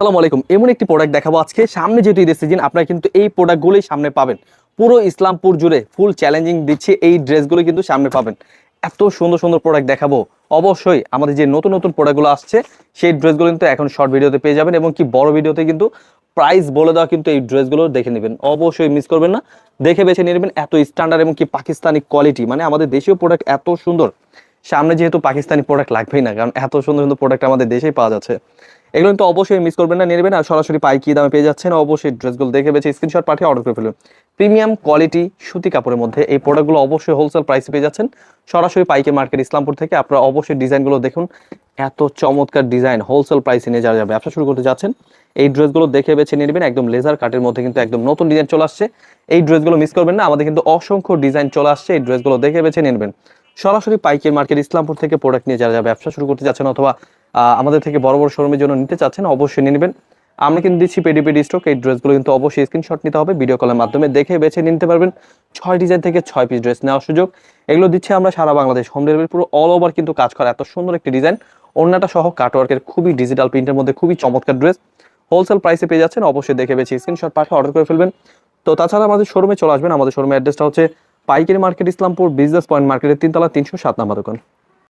আসসালামু আলাইকুম। এমন একটি প্রোডাক্ট দেখাবো আজকে। সামনে যেহেতু ঈদের সিজন আপনারা কিন্তু এই প্রোডাক্টগুলোই সামনে পাবেন। পুরো ইসলামপুর জুড়ে ফুল চ্যালেঞ্জিং দিচ্ছে এই ড্রেসগুলো কিন্তু সামনে পাবেন। এত সুন্দর সুন্দর প্রোডাক্ট দেখাবো। অবশ্যই আমাদের যে নতুন নতুন প্রোডাক্টগুলো আসছে, সেই ড্রেসগুলো কিন্তু এখন শর্ট ভিডিওতে পেয়ে যাবেন এবং কি বড় ভিডিওতে কিন্তু প্রাইস বলে দেওয়া কিন্তু এই ড্রেসগুলো দেখে নেবেন। অবশ্যই মিস করবেন না। দেখে বেছে নেবেন এত স্ট্যান্ডার্ড এবং কি পাকিস্তানি কোয়ালিটি মানে আমাদের দেশীয় প্রোডাক্ট এত সুন্দর। সামনে যেহেতু পাকিস্তানি প্রোডাক্ট লাগবেই না, কারণ এত সুন্দর সুন্দর প্রোডাক্ট আমাদের দেশেই পাওয়া যাচ্ছে। এগুলো কিন্তু অবশ্যই মিস করবেন না নেবেন আর সরাসরি পাইকি দামে পেয়ে যাচ্ছেন। অবশ্যই ড্রেসগুলো দেখে বেছে স্ক্রিনশট পাঠিয়ে অর্ডার করে ফেলুন। প্রিমিয়াম কোয়ালিটি সুতি কাপড়ের মধ্যে এই প্রোডাক্টগুলো অবশ্যই হোলসেল প্রাইসে পেয়ে যাচ্ছেন। সরাসরি পাইকে মার্কেট ইসলামপুর থেকে আপনারা অবশ্যই ডিজাইনগুলো দেখুন। এত চমৎকার ডিজাইন হোলসেল প্রাইসে নিয়ে যাওয়া যাবে ব্যবসা শুরু করতে যাচ্ছেন, এই ড্রেসগুলো দেখে বেছে নেবেন। একদম লেজার কাটের মধ্যে কিন্তু একদম নতুন ডিজাইন চলে আসছে। এই ড্রেসগুলো মিস করবেন না, আমাদের কিন্তু অসংখ্য ডিজাইন চলে আসছে। এই ড্রেসগুলো দেখে বেছে নেবেন। সরাসরি পাইকের মার্কেট ইসলামপুর থেকে প্রোডাক্ট নিয়ে যারা যারা ব্যবসা শুরু করতে যাচ্ছেন অথবা আমাদের থেকে বড় বড় শোরুমের জন্য নিতে চাচ্ছেন, অবশ্যই নিয়ে নেবেন। আমরা কিন্তু দিচ্ছি পেডি পেডি স্টক এই ড্রেসগুলো কিন্তু অবশ্যই স্ক্রিনশট নিতে হবে ভিডিও কলের মাধ্যমে দেখে বেছে নিতে পারবেন। ছয় ডিজাইন থেকে ছয় পিস ড্রেস নেওয়ার সুযোগ। এগুলো দিচ্ছি আমরা সারা বাংলাদেশ হোম ডেলিভারি পুরো অল ওভার কিন্তু কাজ করা। এত সুন্দর একটি ডিজাইন অন্যটা সহ কাটওয়ার্কের খুবই ডিজিটাল প্রিন্টের মধ্যে খুবই চমৎকার ড্রেস হোলসেল প্রাইসে পেয়ে যাচ্ছেন, অবশ্যই দেখে বেছে স্ক্রিনশট পাঠিয়ে অর্ডার করে ফেলবেন। তো তাছাড়া আমাদের শোরুমে চলে আসবেন। আমাদের শোরুমের অ্যাড্রেসটা হচ্ছে পাইকারি মার্কেট ইসলামপুর বিজনেস পয়েন্ট মার্কেটের তিনতলা তিনশো সাত নাম্বার দোকান।